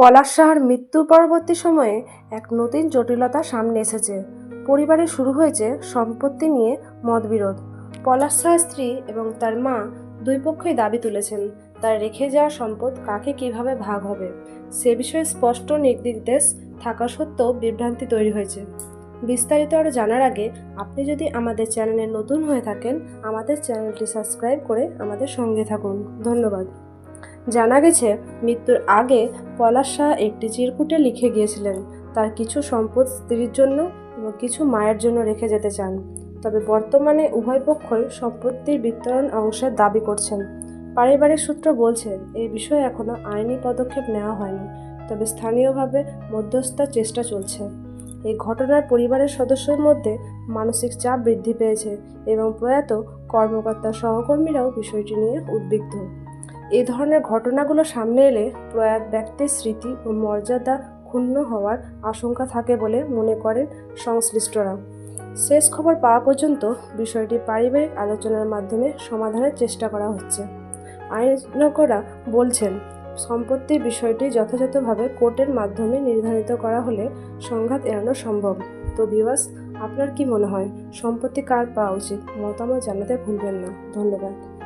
পলাশ সাহার মৃত্যু পরবর্তী সময়ে এক নতুন জটিলতা সামনে এসেছে। পরিবারে শুরু হয়েছে সম্পত্তি নিয়ে মতবিরোধ। পলাশ সাহার স্ত্রী এবং তার মা দুই পক্ষই দাবি তুলেছেন, তার রেখে যাওয়া সম্পদ কাকে কীভাবে ভাগ হবে? সে বিষয়ে স্পষ্ট নির্দেশ থাকা সত্ত্বেও বিভ্রান্তি তৈরি হয়েছে। বিস্তারিত আরও জানার আগে আপনি যদি আমাদের চ্যানেলে নতুন হয়ে থাকেন, আমাদের চ্যানেলটি সাবস্ক্রাইব করে আমাদের সঙ্গে থাকুন। ধন্যবাদ। জানা গেছে, মৃত্যুর আগে পলাশ শাহ একটি চিরকুটে লিখে গিয়েছিলেন। তার কিছু সম্পদ স্ত্রীর জন্য এবং কিছু মায়ের জন্য রেখে যেতে চান। তবে বর্তমানে উভয় পক্ষই সম্পত্তির বিতরণ অংশের দাবি করছেন। পারিবারিক সূত্র বলছে, এই বিষয়ে এখনও আইনি পদক্ষেপ নেওয়া হয়নি, তবে স্থানীয়ভাবে মধ্যস্থার চেষ্টা চলছে। এই ঘটনার পরিবারের সদস্যদের মধ্যে মানসিক চাপ বৃদ্ধি পেয়েছে এবং প্রয়াত কর্মকর্তা সহকর্মীরাও বিষয়টি নিয়ে উদ্বিগ্ন। এই ধরনের ঘটনাগুলো সামনে এলে প্রয়াত ব্যক্তির স্মৃতি ও মর্যাদা ক্ষুণ্ণ হওয়ার আশঙ্কা থাকে বলে মনে করেন সংশ্লিষ্টরা। শেষ খবর পাওয়া পর্যন্ত বিষয়টি পারিবারিক আলোচনার মাধ্যমে সমাধানের চেষ্টা করা হচ্ছে। আইনজ্ঞরা বলছেন, সম্পত্তির বিষয়টি যথাযথভাবে কোর্টের মাধ্যমে নির্ধারিত করা হলে সংঘাত এড়ানো সম্ভব। তো বিবাস আপনার কি মনে হয়? সম্পত্তি কার পাওয়া উচিত? মতামত জানাতে ভুলবেন না। ধন্যবাদ।